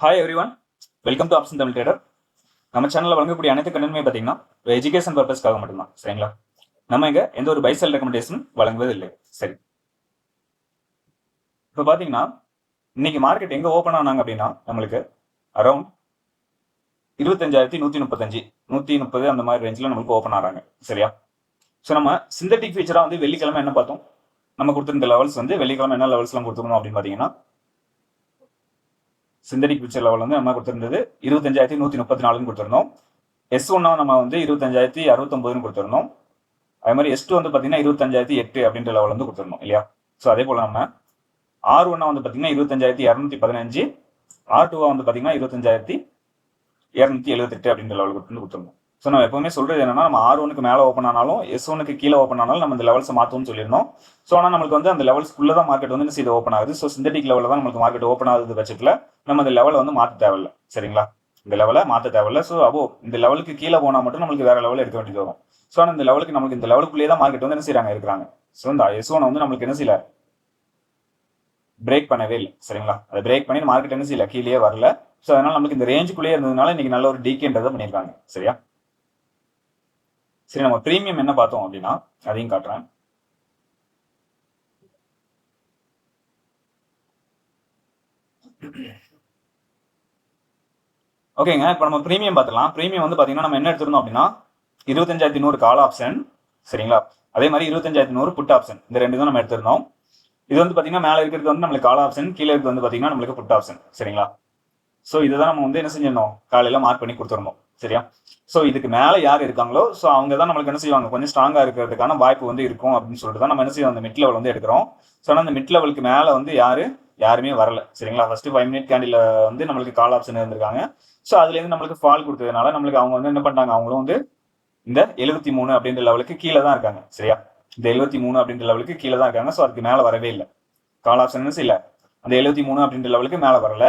Hi everyone welcome to option Tamil trader நம்ம சேனலில் வழங்கக்கூடிய அனைத்து கண்டனுமே பார்த்தீங்கன்னா எஜுகேஷன் பர்பஸ்க்காக மட்டும்தான் சரிங்களா? நம்ம இங்கே எந்த ஒரு பைசல் ரெக்கமெண்டேஷன் வழங்குவது இல்லை சரி. இப்போ பார்த்தீங்கன்னா இன்னைக்கு மார்க்கெட் எங்கே ஓப்பன் ஆனாங்க அப்படின்னா நம்மளுக்கு அரௌண்ட் இருபத்தஞ்சாயிரத்தி நூற்றி முப்பத்தஞ்சு நூற்றி முப்பது அந்த மாதிரி ரேஞ்சில் நம்மளுக்கு ஓப்பன் ஆகிறாங்க சரியா? ஸோ நம்ம சிந்தட்டிக் ஃபீச்சராக வந்து வெள்ளிக்கிழமை என்ன பார்த்தோம்? நம்ம கொடுத்துருந்த லெவல்ஸ் வந்து வெள்ளிக்கிழமை என்ன லெவல்ஸ்லாம் கொடுத்துருந்தோம் அப்படின்னு பார்த்தீங்கன்னா சிந்தடிக் பிக்சர் லெவல் வந்து நம்ம கொடுத்துருந்தது இருபத்தஞ்சாயிரத்தி நூற்றி முப்பத்தி நாலுன்னு கொடுத்துருந்தோம் எஸ் ஒன்னா நம்ம வந்து இருபத்தஞ்சாயிரத்தி அறுபத்தொம்பதுன்னு கொடுத்துருந்தோம். அதே மாதிரி எஸ் டூ வந்து பார்த்தீங்கன்னா இருபத்தஞ்சாயிரத்தி எட்டு அப்படின்ற லெவல் வந்து கொடுத்துருந்தோம் இல்லையா? ஸோ அதே போல் நம்ம ஆர் ஒன்னா வந்து பார்த்தீங்கன்னா இருபத்தஞ்சாயிரத்தி இரநூத்தி பதினஞ்சு ஆர் டூவா வந்து பார்த்தீங்கன்னா இருபத்தஞ்சாயிரத்தி இரநூத்தி எழுபத்தெட்டு அப்படின்ற லெவலுக்கு வந்து கொடுத்துருந்தோம். ஸோ நம்ம எப்பவுமே சொல்றது என்னன்னா நம்ம ஆர் ஒனுக்கு மேலே ஓப்பன் ஆனாலும் எஸ் ஒனுக்கு கீழே ஓப்பன் ஆனாலும் நம்ம இந்த லெவல்ஸ் மாற்றணும்னு சொல்லியிருந்தோம். ஸோ ஆனால் நம்மளுக்கு வந்து அந்த லெவல்ஸ்க்குள்ள தான் மார்க்கெட் வந்து இது ஓப்பன் ஆகுது. ஸோ சிந்தட்டிக் லெவலில் தான் நம்மளுக்கு மார்க்கெட் ஓப்பன் ஆகுது பட்சத்தில் நம்ம அந்த லெவலை வந்து மாற்ற தேவையில்ல. சரிங்களா? இந்த லெவலை மாற்ற தேவையில்ல. ஸோ அப்போ இந்த லெவலுக்கு கீழே போனால் மட்டும் நம்மளுக்கு வேற லெவல் எடுக்க வேண்டியது வரும். ஸோ ஆனால் இந்த லெவலுக்கு நம்மளுக்கு இந்த லெவலுக்குள்ளேயே தான் மார்க்கெட் வந்து என்ன செய்யறாங்க இருக்கிறாங்க ஸோ இந்த எஸ் ஒன் வந்து நம்மளுக்கு என்ன செய்யல? பிரேக் பண்ணவே இல்லை. சரிங்களா? அதை பிரேக் பண்ணி மார்க்கெட் என்ன செய்யல? கீழே வரல. ஸோ அதனால நமக்கு இந்த ரேஞ்சுக்குள்ளேயே இருந்ததுனால இன்னைக்கு நல்ல ஒரு டீக்கேன்றதை பண்ணியிருக்காங்க. சரியா? சரி நம்ம ப்ரீமியம் என்ன பார்த்தோம் அப்படின்னா அதையும் காட்டுறேன். ஓகேங்க இப்போ நம்ம ப்ரீமியம் பார்த்துக்கலாம் ப்ரீமியம் வந்து பார்த்தீங்கன்னா நம்ம என்ன எடுத்திருந்தோம் அப்படின்னா இருபத்தஞ்சாயிரத்தி நூறு கால் ஆப்ஷன் சரிங்களா? அதே மாதிரி இருபத்தஞ்சாயிரத்தி நூறு புட் ஆப்ஷன் இந்த ரெண்டு தான் நம்ம எடுத்திருந்தோம். இது வந்து பார்த்தீங்கன்னா மேலே இருக்கிறது வந்து நம்மளுக்கு கால் ஆப்ஷன் கீழே இருக்கிறது வந்து பார்த்தீங்கன்னா நம்மளுக்கு புட் ஆப்ஷன் சரிங்களா? ஸோ இதுதான் நம்ம வந்து என்ன செஞ்சிருந்தோம்? காலையில் மார்க் பண்ணி கொடுத்துருந்தோம். சரியா? ஸோ இதுக்கு மேலே யார் இருக்காங்களோ ஸோ அவங்க தான் நம்மளுக்கு என்ன செய்வாங்க? கொஞ்சம் ஸ்ட்ராங்காக இருக்கிறதுக்கான வாய்ப்பு வந்து இருக்கும் அப்படின்னு சொல்லிட்டு தான் நம்ம என்ன செய்வோம்? அந்த மிட் லெவல் வந்து எடுக்கிறோம். ஸோ ஆனால் அந்த மிட் லெவலுக்கு மேலே வந்து யார்? யாருமே வரல. சரிங்களா? ஃபர்ஸ்ட் ஃபைவ் மினிட் கேண்டில் வந்து நம்மளுக்கு கால் ஆப்ஷன் இருந்திருக்காங்க. ஸோ அதுலேருந்து நம்மளுக்கு ஃபால் கொடுத்ததுனால நம்மளுக்கு அவங்க வந்து என்ன பண்ணாங்க அவங்களும் வந்து இந்த எழுபத்தி மூணு அப்படின்ற லெவலுக்கு கீழே தான் இருக்காங்க. சரியா? இந்த எழுபத்தி மூணு அப்படின்ற லெவலுக்கு கீழே தான் இருக்காங்க. ஸோ அதுக்கு மேலே வரவே இல்லை. கால் ஆப்ஷன்ஸ் இல்லை அந்த எழுபத்தி மூணு அப்படின்ற லெவலுக்கு மேலே வரல.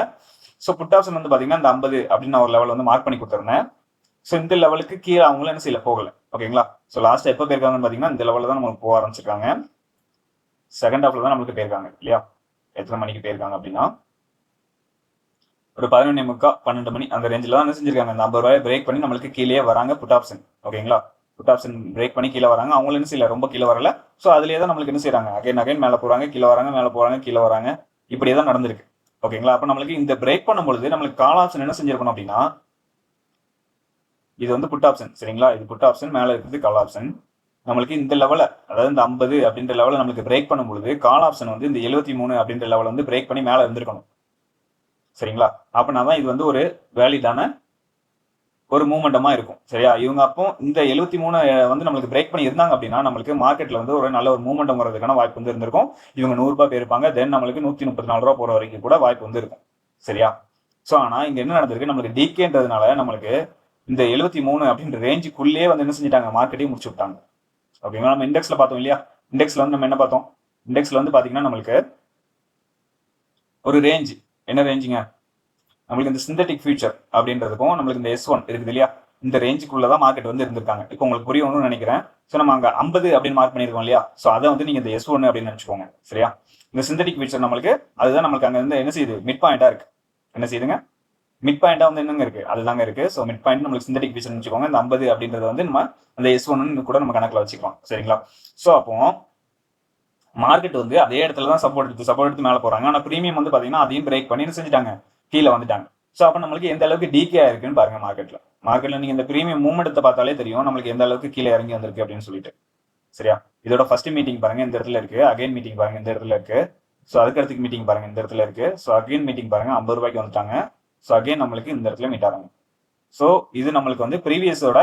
ஸோ புட் ஆப்ஷன் வந்து பார்த்தீங்கன்னா அந்த ஐம்பது அப்படின்னு ஒரு லெவல் வந்து மார்க் பண்ணி கொடுத்துருந்தேன். ஸோ இந்த லெவலுக்கு கீழே அவங்களும் என்ன செய்யல? போகல. ஓகேங்களா? ஸோ லாஸ்ட் எப்போ போயிருக்காங்கன்னு பார்த்தீங்கன்னா இந்த லெவலில் தான் நம்மளுக்கு போக ஆரம்பிச்சிருக்காங்க. செகண்ட் ஹாஃப்ல தான் நம்மளுக்கு போயிருக்காங்க இல்லையா? எத்தனை மணிக்கு போயிருக்காங்க அப்படின்னா? ஒரு பதினொன்று முக்கா பன்னெண்டு மணி அந்த ரேஞ்சில் தான் என்ன செஞ்சிருக்காங்க? அந்த ஐம்பது ரூபாய் பிரேக் பண்ணி நம்மளுக்கு கீழே வராங்க புட் ஆப்ஷன் ஓகேங்களா? புட் ஆப்ஷன் பிரேக் பண்ணி கீழே வராங்க. அவங்களும் என்ன செய்யல? ரொம்ப கீழே வரல. ஸோ அதுலேயே தான் நம்மளுக்கு என்ன செய்யறாங்க? அகைன் அகைன் மேலே போறாங்க கீழே வராங்க மேலே போகிறாங்க கீழே வராங்க. இப்படியே தான் நடந்திருக்கு. ஓகேங்களா? அப்போ நம்மளுக்கு இந்த பிரேக் பண்ணும்பொழுது நம்மளுக்கு கால் ஆப்ஷன் என்ன செஞ்சிருக்கணும் அப்படின்னா இது வந்து புட் ஆப்ஷன் சரிங்களா? இது புட் ஆப்ஷன் மேலே இருக்கிறது கால் ஆப்ஷன் நம்மளுக்கு இந்த லெவலை அதாவது இந்த ஐம்பது அப்படின்ற லெவலை நம்மளுக்கு பிரேக் பண்ணும்பொழுது கால் ஆப்ஷன் வந்து இந்த எழுபத்தி மூணு அப்படின்ற லெவலை வந்து பிரேக் பண்ணி மேலே இருந்திருக்கணும். சரிங்களா? அப்படின்னா தான் இது வந்து ஒரு வேலிடான ஒரு மூமெண்டமாக இருக்கும். சரியா? இவங்க அப்போ இந்த எழுபத்தி மூணு வந்து நம்மளுக்கு பிரேக் பண்ணி இருந்தாங்க அப்படின்னா நம்மளுக்கு மார்க்கெட்டில் வந்து ஒரு நல்ல ஒரு மூமெண்டம் வரதுக்கான வாய்ப்பு வந்து இருந்திருக்கும். இவங்க நூறுரூபா போயிருப்பாங்க தென் நம்மளுக்கு நூற்றி முப்பத்தி நாலு ரூபா போகிற வரைக்கும் கூட வாய்ப்பு வந்து இருக்கும். சரியா? ஸோ ஆனால் இங்கே என்ன நடந்திருக்கு? நம்மளுக்கு டிகேன்றதுனால நம்மளுக்கு இந்த எழுபத்தி மூணு அப்படின்ற ரேஞ்சுக்குள்ளேயே வந்து என்ன செஞ்சிட்டாங்க? மார்க்கெட்டையும் முடிச்சு விட்டாங்க. அப்படின்னா நம்ம இண்டெக்ஸ்ல பார்த்தோம் இல்லையா? இண்டெக்ஸ்ல வந்து நம்ம என்ன பார்த்தோம்? இண்டெக்ஸ்ல வந்து பாத்தீங்கன்னா நம்மளுக்கு ஒரு ரேஞ்ச் என்ன ரேஞ்சுங்க நம்மளுக்கு இந்த சிந்தட்டிக் ஃபியூச்சர் அப்படின்றதுக்கும் நம்மளுக்கு இந்த எஸ் ஒன் இருக்குது இல்லையா? இந்த ரேஞ்சுக்குள்ள தான் மார்க்கெட் வந்து இருந்திருக்காங்க. இப்போ உங்களுக்கு புரியணும்னு நினைக்கிறேன். ஸோ நம்ம அங்கே ஐம்பது அப்படின்னு மார்க் பண்ணியிருக்கோம் இல்லையா? ஸோ அதை வந்து நீங்கள் இந்த எஸ் ஒன்று அப்படின்னு நினச்சிக்கோங்க. சரியா? இந்த சிந்தட்டிக் ஃபியூச்சர் நம்மளுக்கு அதுதான் நம்மளுக்கு அங்கே வந்து என்ன செய்யுது? மிட் பாயிண்டாக இருக்கு. என்ன செய்யுதுங்க? மிட் பாயிண்டா வந்து என்னங்க இருக்கு? அதுதாங்க இருக்கு. ஸோ மிட் பாயிண்ட் நம்மளுக்கு சிந்தடிக் ஃபீச்சர் வச்சுக்கோங்க. இந்த ஐம்பது அப்படின்றது வந்து நம்ம அந்த எஸ் ஒன்னு கூட நம்ம கணக்கில் வச்சுக்கலாம். சரிங்களா? ஸோ அப்போ மார்க்கெட் வந்து அதே இடத்துல தான் சப்போர்ட் எடுத்து சப்போர்ட் எடுத்து மேலே போறாங்க. ஆனால் ப்ரீமியம் வந்து பார்த்தீங்கன்னா அதையும் பிரேக் பண்ணி செஞ்சுட்டாங்க? கீழே வந்துட்டாங்க. ஸோ அப்போ நம்மளுக்கு எந்த அளவுக்கு டீகே இருக்குன்னு பாருங்க மார்க்கெட்ல மார்க்கெட்ல நீங்க இந்த ப்ரீமியம் மூவ்மெண்ட்டை பார்த்தாலே தெரியும் நம்மளுக்கு எந்த அளவுக்கு கீழே இறங்கி வந்திருக்கு அப்படின்னு சொல்லிட்டு. சரியா? இதோட ஃபர்ஸ்ட் மீட்டிங் பாருங்க இந்த இடத்துல இருக்கு. அகைன் மீட்டிங் பாருங்க இந்த இடத்துல இருக்கு. ஸோ அதுக்கு அதுக்கடுத்துக்கு மீட்டிங் பாருங்க இந்த இடத்துல இருக்கு. ஸோ அகைன் மீட்டிங் பாருங்க ஐம்பது ரூபாய்க்கு வந்துட்டாங்க. ஸோ அகைன் நம்மளுக்கு இந்த இடத்துல மீட் ஆகும். ஸோ இது நம்மளுக்கு வந்து ப்ரீவியஸோட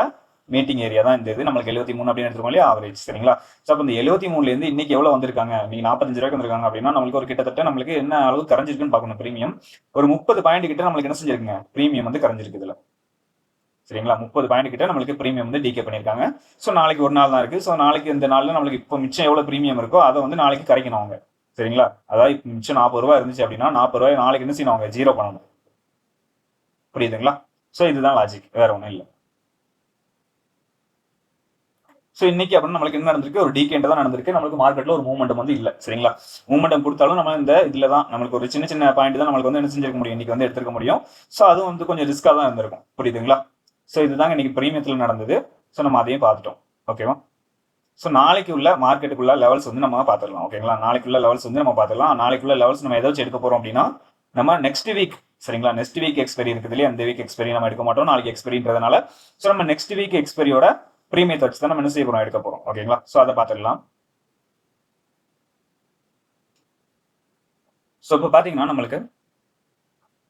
மீட்டிங் ஏரியா தான் இந்த இது. நம்மளுக்கு எழுபத்தி மூணு அப்படின்னு எடுத்துக்கோங்க இல்லையா? ஆவரேஜ் சரிங்களா? ஸோ அப்போ இந்த எழுபத்தி மூணுலேருந்து இன்னைக்கு எவ்வளோ வந்திருக்காங்க? நீங்கள் நாற்பத்தஞ்சு ரூபாய்க்கு வந்திருக்காங்க அப்படின்னா நம்மளுக்கு ஒரு கிட்டத்தட்ட நம்மளுக்கு என்ன அளவு கரைஞ்சிருக்குன்னு பார்க்கணும் ப்ரீமியம் ஒரு முப்பது பாயிண்ட் கிட்ட நம்மளுக்கு என்ன செஞ்சிருக்குங்க? ப்ரீமியம் வந்து கரைஞ்சிருக்கு இதில். சரிங்களா? முப்பது பாயிண்ட் கிட்ட நம்மளுக்கு ப்ரீமியம் வந்து டிகே பண்ணியிருக்காங்க ஸோ நாளைக்கு ஒரு நாள் தான் இருக்குது ஸோ நாளைக்கு இந்த நாளில் நம்மளுக்கு இப்போ மிச்சம் எவ்வளோ ப்ரீமியம் இருக்கோ அதை வந்து நாளைக்கு கரைக்கணும் அவங்க. சரிங்களா? அதாவது மிச்சம் நாற்பது ரூபாய் இருந்துச்சு அப்படின்னா நாற்பது ரூபாய் நாளைக்கு என்ன செய்யணும் அவங்க? ஜீரோ பண்ணணும். புரியுதுங்களா? ஸோ இதுதான் லாஜிக் வேற ஒன்றும் இல்லை. ஸோ இன்னைக்கு அப்படின்னு நம்மளுக்கு என்ன நடந்திருக்கு? ஒரு டீகேண்ட் தான் நடந்திருக்கு. நம்மளுக்கு மார்க்கெட்ல ஒரு மூவ்மெண்ட் வந்து இல்லை. சரிங்களா? மூவ்மெண்ட் கொடுத்தாலும் நம்ம இந்த இதுல தான் நம்மளுக்கு ஒரு சின்ன சின்ன பாயிண்ட் தான் நம்மளுக்கு வந்து என்ன செஞ்சிருக்க முடியும்? இன்னைக்கு வந்து எடுத்துக்க முடியும். ஸோ அதுவும் வந்து கொஞ்சம் ரிஸ்க்காக தான் இருந்திருக்கும். புரியுதுங்களா? ஸோ இதுதாங்க இன்னைக்கு பிரீமியத்தில் நடந்தது. ஸோ நம்ம அதையும் பார்த்துட்டோம். ஓகேவா ஸோ நாளைக்கு உள்ள மார்க்கெட்டுக்குள்ள லெவல்ஸ் வந்து நம்ம பார்த்துடலாம். ஓகேங்களா நாளைக்குள்ள லெவல்ஸ் வந்து நம்ம பார்த்துக்கலாம் நாளைக்குள்ள லெவல்ஸ் நம்ம ஏதாச்சும் எடுக்க போறோம் அப்படின்னா நம்ம நெக்ஸ்ட் வீக் சரிங்களா? நெக்ஸ்ட் வீக் எக்ஸ்பெரி இருக்குது இல்லையா? அந்த வீக் எக்ஸ்பெரி நம்ம எடுக்க மாட்டோம். நாளைக்கு எக்ஸ்பெரின்றதுனால ஸோ நம்ம நெக்ஸ்ட் வீக் எக்ஸ்பெரியோட ப்ரீமியத்தை வச்சு தான் நம்ம என்ன செய்ய போகிறோம் எடுக்க போகிறோம் ஓகேங்களா ஸோ அதை பார்த்துக்கலாம் ஸோ இப்போ பார்த்தீங்கன்னா நம்மளுக்கு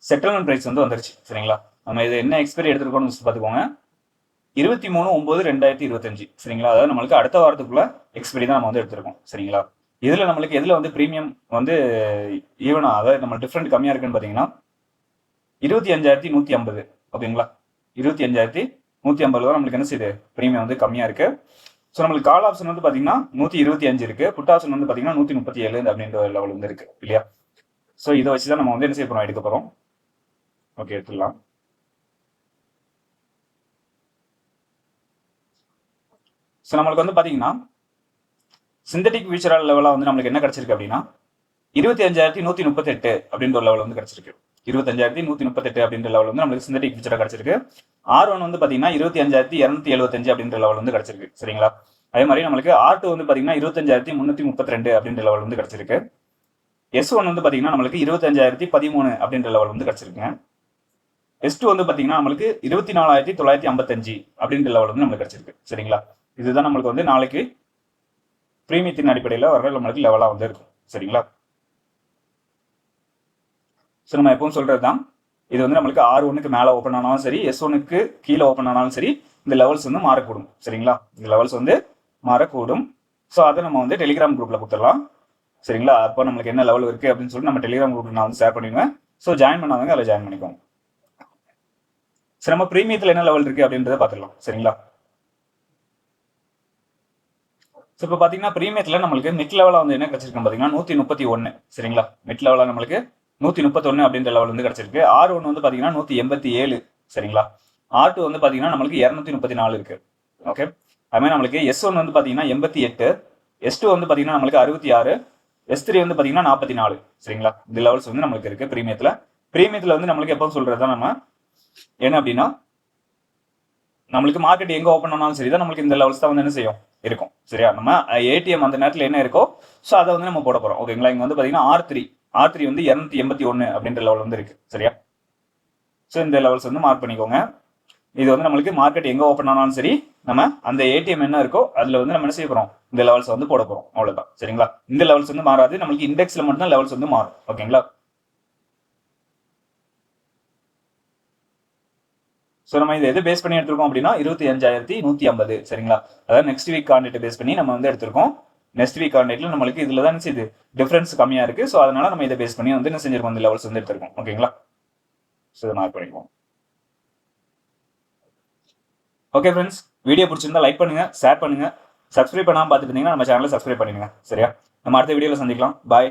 செட்டில்மெண்ட் ப்ரைஸ் வந்து வந்துருச்சு. சரிங்களா? நம்ம இது என்ன எக்ஸ்பெரி எடுத்துருக்கோம்னு பார்த்துக்கோங்க. இருபத்தி மூணு ஒம்பது ரெண்டாயிரத்தி இருபத்தஞ்சு. சரிங்களா? அதாவது நம்மளுக்கு அடுத்த வாரத்துக்குள்ள எக்ஸ்பெரி தான் நம்ம வந்து எடுத்திருக்கோம். சரிங்களா? இதில் நம்மளுக்கு எதில் வந்து ப்ரீமியம் வந்து ஈவனாக அதாவது நம்ம டிஃப்ரெண்ட் கம்மியாக இருக்குன்னு பார்த்தீங்கன்னா இருபத்தி அஞ்சாயிரத்தி நூத்தி ஐம்பது. ஓகேங்களா? இருபத்தி அஞ்சாயிரத்தி நூத்தி ஐம்பது தான் நம்மளுக்கு என்ன செய்யுது? ப்ரீமியம் வந்து கம்மியா இருக்கு. ஸோ நம்மளுக்கு கால் ஆப்ஷன் வந்து பாத்தீங்கன்னா நூத்தி இருபத்தி அஞ்சு இருக்கு. புட் ஆப்ஷன் வந்து பாத்தீங்கன்னா நூத்தி முப்பத்தி ஏழு அப்படின்ற லெவல் வந்து இருக்கு. இல்லையா? ஸோ இதை வச்சு தான் நம்ம வந்து என்ன செய்ய போறோம்? எடுக்க போறோம். ஓகே எடுத்துடலாம். ஸோ நம்மளுக்கு வந்து பார்த்தீங்கன்னா சிந்தட்டிக் ஃபியூச்சரல் லெவலாக வந்து நம்மளுக்கு என்ன கிடைச்சிருக்கு அப்படின்னா இருபத்தி அஞ்சாயிரத்தி நூற்றி முப்பத்தெட்டு அப்படின்ற ஒரு லெவல் வந்து கிடைச்சிருக்கு. இருபத்தஞ்சாயிரத்தி நூற்றி முப்பத்தெட்டு அப்படின்ற லெவல் வந்து நம்மளுக்கு சிந்தட்டிக் ஃபியூச்சராக கிடச்சிருக்கு. ஆர் ஒன் வந்து பார்த்தீங்கன்னா இருபத்தி அஞ்சாயிரத்தி இரநூத்தி எழுபத்தஞ்சு அப்படின்ற லெவல் வந்து கிடைச்சிருக்கு. சரிங்களா? அதே மாதிரி நம்மளுக்கு ஆர் டூ வந்து பார்த்தீங்கன்னா இருபத்தஞ்சாயிரத்தி முந்நூற்றி முப்பத்தி ரெண்டு அப்படின்ற லெவல் வந்து கிடச்சிருக்கு. எஸ் ஒன் வந்து பார்த்தீங்கன்னா நம்மளுக்கு இருபத்தஞ்சாயிரத்தி பதிமூணு அப்படின்ற லெவல் வந்து கிடச்சிருக்கு. எஸ் டூ வந்து பார்த்தீங்கன்னா நம்மளுக்கு இருபத்தி நாலாயிரத்தி தொள்ளாயிரத்தி ஐம்பத்தஞ்சு அப்படின்ற லெவல் வந்து நம்மளுக்கு கிடச்சிருக்கு. சரிங்களா? இதுதான் நம்மளுக்கு வந்து நாளைக்கு பிரீமியத்தின் அடிப்படையில் வர நம்மளுக்கு லெவலாக வந்து இருக்கும். சரிங்களா? ஸோ நம்ம எப்பவும் சொல்றது தான் இது வந்து நம்மளுக்கு ஆர் ஒன்னுக்கு மேலே ஓப்பன் ஆனாலும் சரி எஸ் ஒனுக்கு கீழே ஓப்பன் ஆனாலும் சரி இந்த லெவல்ஸ் வந்து மாறக்கூடும். சரிங்களா? இந்த லெவல்ஸ் வந்து மாறக்கூடும். ஸோ அதை நம்ம வந்து டெலிகிராம் குரூப்பில் கொடுத்துடலாம். சரிங்களா? அப்போ நம்மளுக்கு என்ன லெவல் இருக்குது அப்படின்னு சொல்லிட்டு நம்ம டெலிகிராம் குரூப்பில் நான் வந்து ஷேர் பண்ணிடுவேன். ஸோ ஜாயின் பண்ணாதவங்க அதில் ஜாயின் பண்ணிக்கோங்க. சரி நம்ம ப்ரீமியத்தில் என்ன லெவல் இருக்கு அப்படின்றத பார்த்துக்கலாம் சரிங்களா? ஸோ இப்போ பார்த்தீங்கன்னா ப்ரீமியத்தில் நம்மளுக்கு மிட் லெவலாக வந்து என்ன கிடைச்சிருக்கு பார்த்தீங்கன்னா நூற்றி முப்பத்தி ஒன்று சரிங்களா? மிட் லெவலாக நம்மளுக்கு நூற்றி முப்பத்தொன்று அப்படின்ற லெவல் வந்து கிடைச்சிருக்கு. ஆர் ஒன்று வந்து பார்த்தீங்கன்னா நூற்றி எண்பத்தி ஏழு சரிங்களா? ஆர் டூ வந்து பார்த்தீங்கன்னா நம்மளுக்கு இரநூத்தி முப்பத்தி நாலு இருக்கு. ஓகே அதுமாதிரி நம்மளுக்கு எஸ் ஒன் வந்து பார்த்தீங்கன்னா எண்பத்தி எட்டு எஸ் டூ வந்து பார்த்தீங்கன்னா நம்மளுக்கு அறுபத்தி ஆறு எஸ் த்ரீ வந்து பார்த்தீங்கன்னா நாற்பத்தி நாலு சரிங்களா? இந்த லெவல்ஸ் வந்து நம்மளுக்கு இருக்கு ப்ரீமியத்தில். ப்ரீமியத்தில் வந்து நம்மளுக்கு எப்போ சொல்றது தான் நம்ம என்ன அப்படின்னா நம்மளுக்கு மார்க்கெட் எங்க ஓப்பன் பண்ணாலும் சரி தான் நம்மளுக்கு இந்த லெவல்ஸ் தான் வந்து என்ன செய்யும்? இருக்கும். சரியா? நம்ம ஏடிஎம் அந்த நேரத்தில் என்ன இருக்கோ ஸோ அதை வந்து நம்ம போட போகிறோம் ஓகேங்களா இங்கே வந்து பார்த்தீங்கன்னா ஆர் த்ரீ ஆர் த்ரீ வந்து இரநூத்தி எண்பத்தி ஒன்று அப்படின்ற லெவல் வந்து இருக்கு சரியா? ஸோ இந்த லெவல்ஸ் வந்து மார்க் பண்ணிக்கோங்க. இது வந்து நம்மளுக்கு மார்க்கெட் எங்கே ஓப்பன் ஆனாலும் சரி நம்ம அந்த ஏடிஎம் என்ன இருக்கோ அதில் வந்து நம்ம என்ன செய்ய போகிறோம் இந்த லெவல்ஸ் வந்து போட போகிறோம் அவ்வளோதான் சரிங்களா? இந்த லெவல்ஸ் வந்து மாறாது நம்மளுக்கு இண்டெக்ஸில் மட்டும் தான் லெவல்ஸ் வந்து மாறும் ஓகேங்களா? ஸோ நம்ம இதை எது பேஸ் பண்ணி எடுத்திருக்கோம் அப்படின்னா இருபத்தி அஞ்சாயிரத்தி நூற்றி ஐம்பது சரிங்களா? அதாவது நெக்ஸ்ட் வீக் கான்டெக்ட் பேஸ் பண்ணி நம்ம வந்து எடுத்திருக்கோம். நெக்ஸ்ட் வீக் கான்டெக்ட்ல நம்மளுக்கு இதில் தான் இது டிஃபரன்ஸ் கம்மியாக இருக்கு. ஸோ அதனால நம்ம இதை பேஸ் பண்ணி வந்து என்ன செஞ்சிருக்கோம்? இந்த லெவல்ஸ் வந்து எடுத்திருக்கோம். ஓகேங்களா ஸோ இதை மார்க் பண்ணிக்குவோம். ஓகே ஃப்ரெண்ட்ஸ் வீடியோ பிடிச்சிருந்தா லைக் பண்ணுங்க ஷேர் பண்ணுங்க. சப்ஸ்கிரைப் பண்ணாமல் பார்த்துட்டு இருந்தீங்கன்னா நம்ம சேனலை சப்ஸ்கிரைப் பண்ணிடுங்க. சரியா? நம்ம அடுத்த வீடியோவில் சந்திக்கலாம். பாய்